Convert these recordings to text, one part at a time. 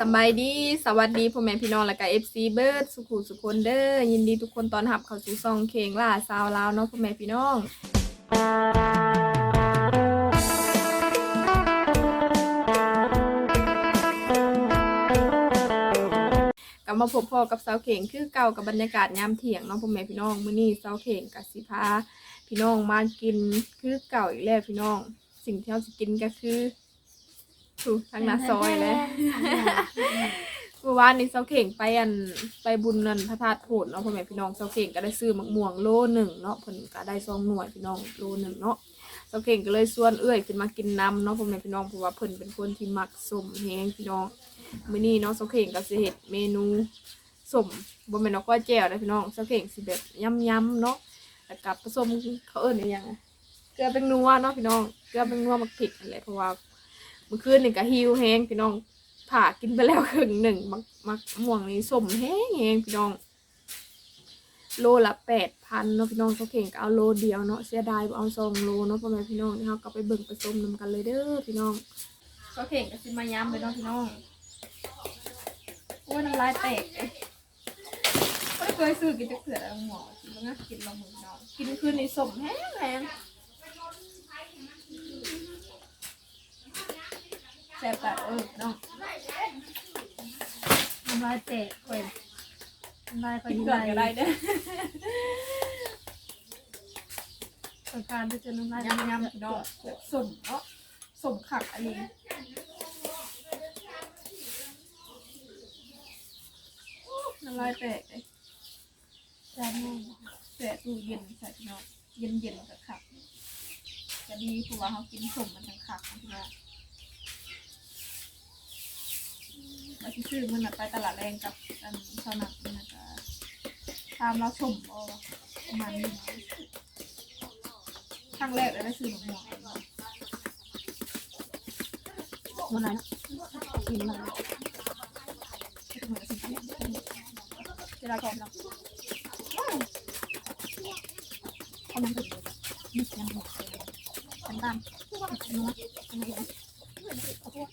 สบายดีสวัสดีพ่อแม่พี่น้องและก็ FC เบิร์ดสุขุสุขคนเด้อยินดีทุกคนตอนรับเข้าสู่ซองเคงล่าซาวลาวเนาะพ่อแม่พี่น้องกลับมาพบพ่อกับสาวเข่งคือเก่ากับบรรยากาศยามเที่ยงเนาะพ่อแม่พี่น้องมื้อนี้สาวเข่งกับสิพาพี่น้องมากินคือเก่าอีกแล้วพี่น้อง สิ่งที่เราจะกินก็คือ ถูกทางหนาซอยเลยเมื่อวานนี้เสาเข่งไปอันไปบุญนันพระธาตุโผนเนาะพ่อแม่พี่น้องเสาเข่งก็ได้ซื้อมะม่วงโลหนึ่งเนาะเพิ่นก็ได้ซองหน่วยพี่น้องโลหนึ่งเนาะเสาเข่งก็เลยส่วนเอื้อยขึ้นมากินน้ำเนาะพ่อแม่พี่น้องเพราะว่าเพิ่นเป็นคนที่มักสมแฮงพี่น้องมื้อนี้เนาะเสาเข่งก็สิเฮ็ดเมนูสมบ่แม่นว่าก้อยแจ่วนะพี่น้องเสาเข่งสิแบบยำๆเนาะแล้วก็ผสมเขาเอิ้นอีหยังอะเกลือเป็นนัวเนาะพี่น้องเกลือเป็นนัวมักพริกนั่นแหละเพราะว่าเมื่อคืนนี่ก็หิวแฮงพี่น้องผ่ากินไปแล้วครึ่งหนึ่งมักมักม่วงนี้สมแห้งแห้งพี่น้อง โลละแปดพันเนาะพี่น้องเขาเข่งก็เอาโลเดียวเนาะเสียดายบ่เอาสองโลเนาะพ่อแม่พี่น้องนี่เขาก็ไปเบิ่งไปส้มนำกันเลยเด้อพี่น้องเขาเข่งก็สิมาย้ำเลยเนาะพี่น้องโอ้ยน้ำลายแตกเลยไม่เคยซื้อกินจะเผื่อแล้วหมอกินแล้วนะกินลองมือน้องกินคืนนี้สมแห้งแห้ง แซ่บแบบเออน้องน้ำลายแตกก่อนน้ำลายก่อนกินน้ำก่อนลายก็ได้เด้อก่อนการที่จะน้ำลายยำยำพี่น้องแบบสมเนาะสมขักอันนี้น้ำลายแตกเลยจานแม่แตะตู้เย็นใส่พี่น้องเย็นเย็นๆกับขักจะดีเพราะว่าเขากินสมมันทั้งขักนะพี่น้อง มาที่ซื้อมันน่ะไปตลาดแรงกับอันสนักมันน่ะก็ตามเราสมเอประมาณนี้ครั้งแรกเลยได้ซื้อหมูหมอนนาะมันอะไรกินมาเวลาก่อนเราะเขานั่งกินนี่ยังหัวทำตามนัวทำไมอะขอโทษ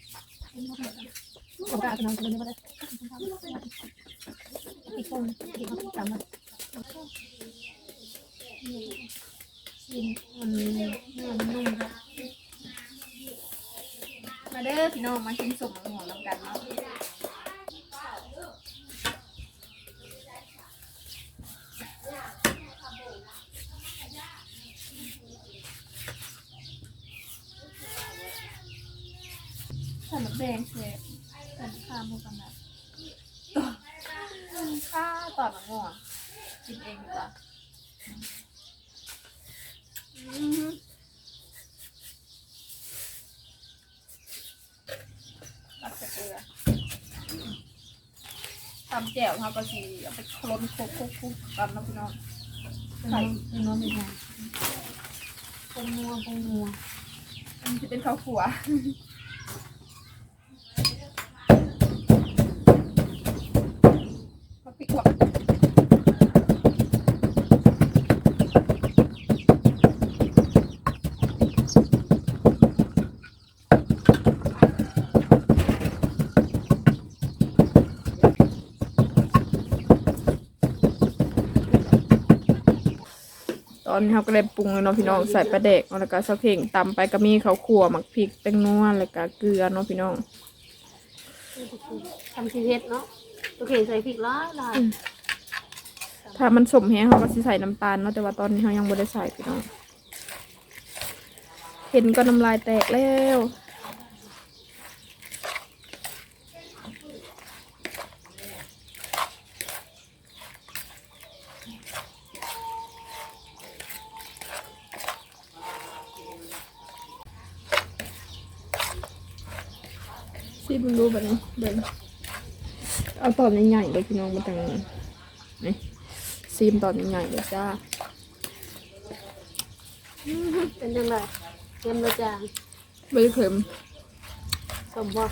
ขอโทษน้องจะเล่นไม่ได้อีกคนอีกคนจำมาชิมมันมันนุ่มมาเด้อพี่น้องมากินสมหมูหมอนน้ำกันเนาะใส่น้ำแดงเสร็จ ใส่น้ำข้าวพวกกันนะข้าตอนน้ำหมอนกินเองดีกว่าอือหือตักใส่เกลือทำแจ่วเขาก็สีเอาไปคล้นคลุกคลุกคลุกกันนะพี่น้องไข่น้องเป็นไงปงนัวปงนัวมันจะเป็นข้าวขัวข้าวพริกหวานต อนนี้เขาก็เลยปรุงเลยเนาะพี่น้องใส่ปลาเด็กแล้วก็สะเข่งตำไปก็มีข้าวขัวหมักพริกแป้งนัวแล้วก็เกลือเนาะพี่น้องทำชีวิตเนาะตัวเข่งใส่พริกร้ายลายถ้ามันสมแห้งเขาก็สิใส่น้ำตาลเนาะแต่ว่าตอนนี้เขายังไม่ได้ใส่พี่น้องเห็นก็น้ำลายแตกแล้ว ซีเบึงดูแบบนี้เบิ่งเอาตอนใหญ่ๆเลยพี่น้องมาตั้งนี่ซีมตอนใหญ่ๆเลยจ้าเป็นยังไงเตรียมระจางใบเข็มสมบ่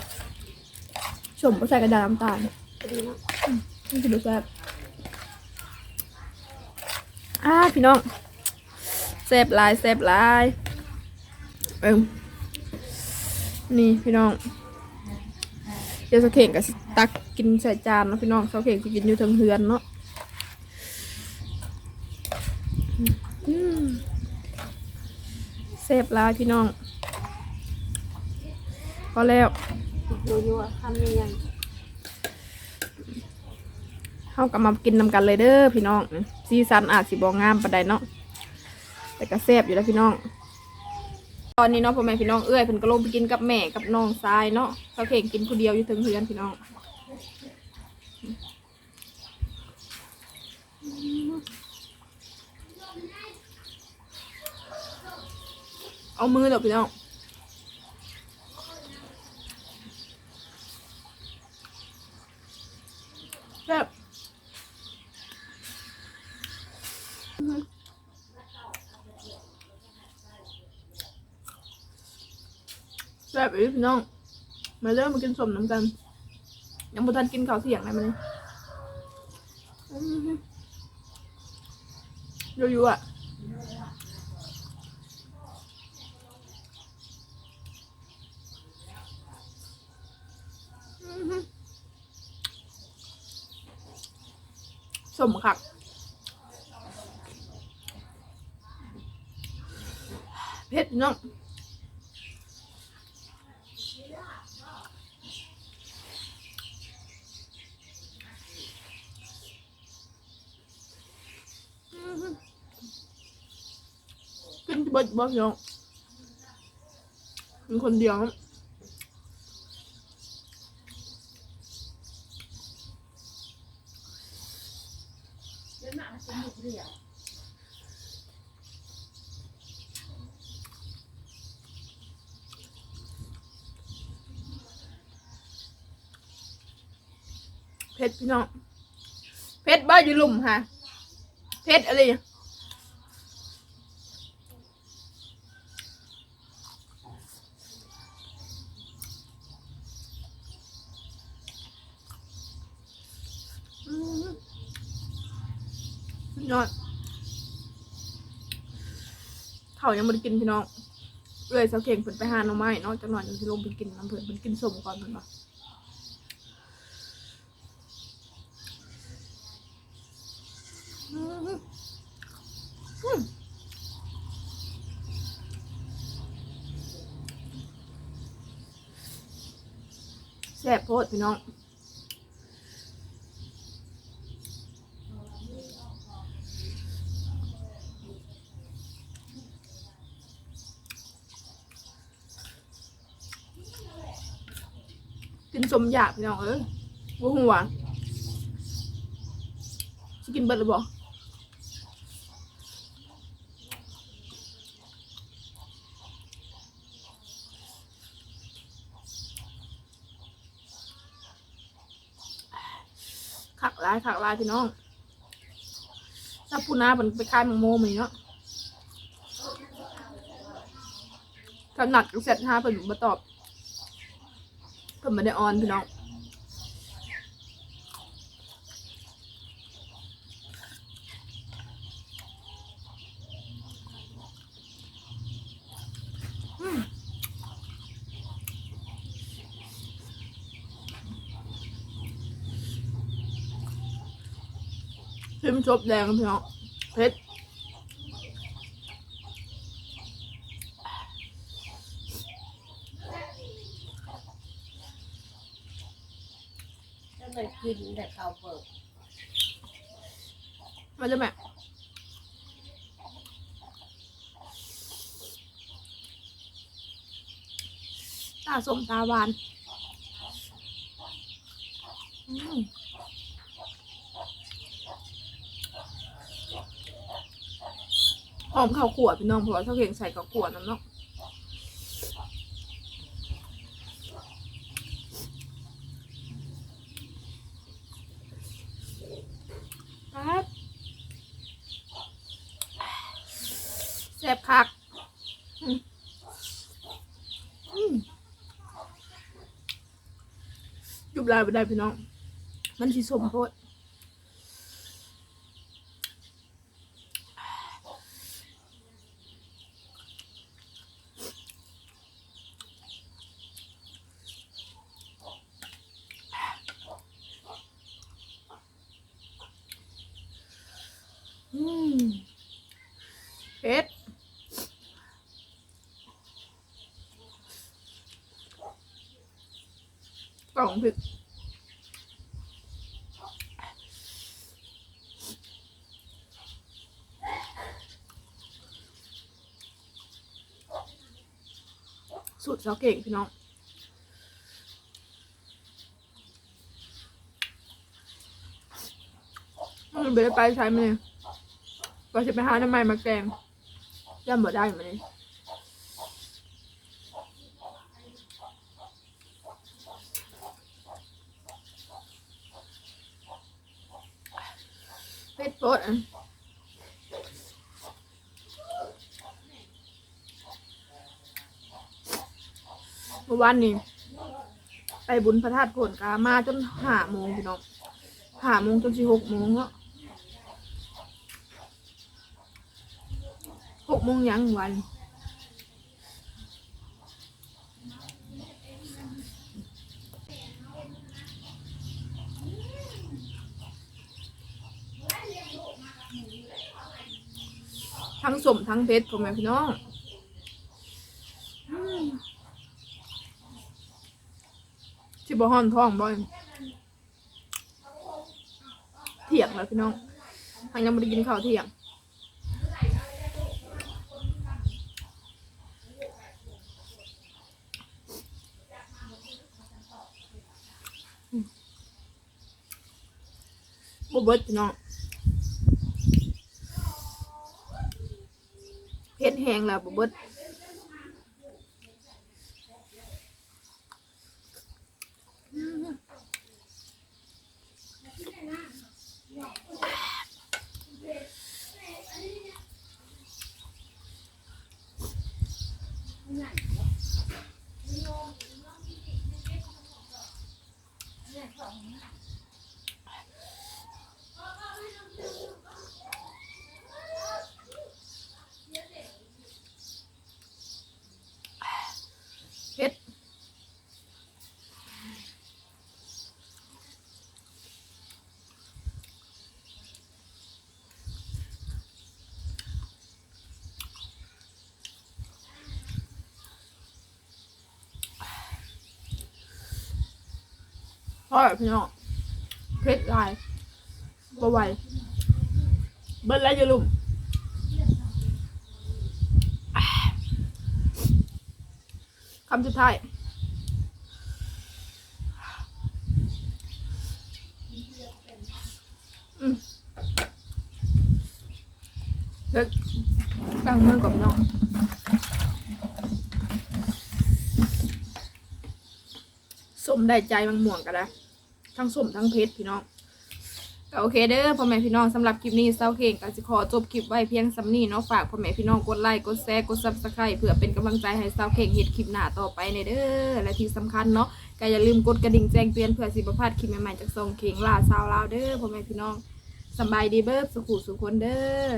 สมก็ใส่กระดาษน้ำตาลพอดีเนาะนี่คือดูแซ่บอ่าพี่น้องแซ่บหลายแซ่บหลายเอิ่มนี่พี่น้อง เดี๋ยวสเข่งกับตักกินใส่จานเนาะพี่น้องเสาเข่งจะกินอยู่ทางเฮือนเนาะอืมแซ่บหลายพี่น้องพอแล้วดูอยู่ว่าทำยังไงเข้ากับมากินนำกันเลยเด้อพี่น้องซีซันอาจสิบองงามปานใดเนาะแต่ก็แซ่บอยู่แล้วพี่น้อง ตอนนี้เนาะพ่อแม่พี่น้องเอื้อยเพิ่นก็ลงไปกินกับแม่กับน้องทรายเนาะเขาเข่งกินคนเดียวอยู่ถึงเฮือนพี่น้องเอามือเดี๋ยวพี่น้องแซ่บ แซ่บอีกพี่น้อง มาเริ่มมากินสมน้ำกัน ยังบ่ทันกินข้าวเที่ยงเลยมันนี่อยู่ๆอะสมคักเผ็ดเนาะกินที่ บ้านบ้านเนาะเป็นคนเดียวเนาะเพชรพี่น้องเพชรบ้าอยู่ลุ่มค่ะเพชรอะไรเนี่ยอืมสุด ยอดเขายังไม่ได้กินพี่น้องเลยเสาเข่งเพิ่นไปหาหน่อไม้นอกจากหน่อยยังสิลงไปกินน้ำเพิ่นเพิ่นกินสมก่อนเพิ่นว่าอืมอืมแซ่บโพดพี่น้อง มอยากพี่น้องเอ้ยบัวหัวจะกินเบิดหรือบ่ขักลายขักลายพี่น้องถ้าพูนาเป็นไปคายมังโมมันเนาะขนาดเสร็จห้าเป็นมาตอบ เพิ่นมาได้ออนพี่น้องพิมพ์ชบแดงพี่น้องเพชร ถ้ามันกินแต่ข้าวเปิดมาจะแม่ตาสมตาหวานอืมหอมข้าวขวดพี่น้องเพราะว่าเท่าเก่งใส่ข้าวขวดน้ำเนาะครับแซ่บคักยุบลายไปได้พี่น้อง มันสีสมโพด ก ล่องผิดสูตรเสาเก่งพี่น้องมันไม่ได้ไปใช้มันเลยก็จะไปหาน้ำมันมาแกงย่ำบ่ได้มันเเผ็ดโปดอะเมื่อวานนี้ไปบุญพระธาตุโผลกามาจนห้าโมงพี่น้องห้าโมงจนสิหกโมงเนาะหกโมงยังวัน ทั้งสมทั้งเพชรผมแม่พี่น้องอืมชิบะฮอนท้องบ่อยเถียงแล้วพี่น้องทางยังไม่ได้กินข้าวเที่ยงบ่เบิดพี่น้อง เผ็ดแห้งแล้วบ่เบิดเผ็ด พอแล้วพี่น้องเผ็ดหลายบ่ไหวเบิดแล้วอย่าลุ่มคำสุดท้ายเด็กตั้งมือกับน้องสมได้ใจบางม่วงกันนะ ทั้งสมทั้งเพชรพี่น้องก็โอเคเด้อพ่อแม่พี่น้องสำหรับคลิปนี้เซาเข่งก็สิขอจบคลิปไว้เพียงสำนี้เนาะฝากพ่อแม่พี่น้องกดไลค์กดแชร์กดซับสไครต์เพื่อเป็นกำลังใจให้เซาเข่งเฮ็ดคลิปหน้าต่อไปในเด้อและที่สำคัญเนาะก็อย่าลืมกดกระดิ่งแจ้งเตือนเพื่อสิบ่พลาดคลิปใหม่ๆจากซองเข่งลาซาวลาวเด้อพ่อแม่พี่น้องสบายดีเบิร์สุขุสุขคนเด้อ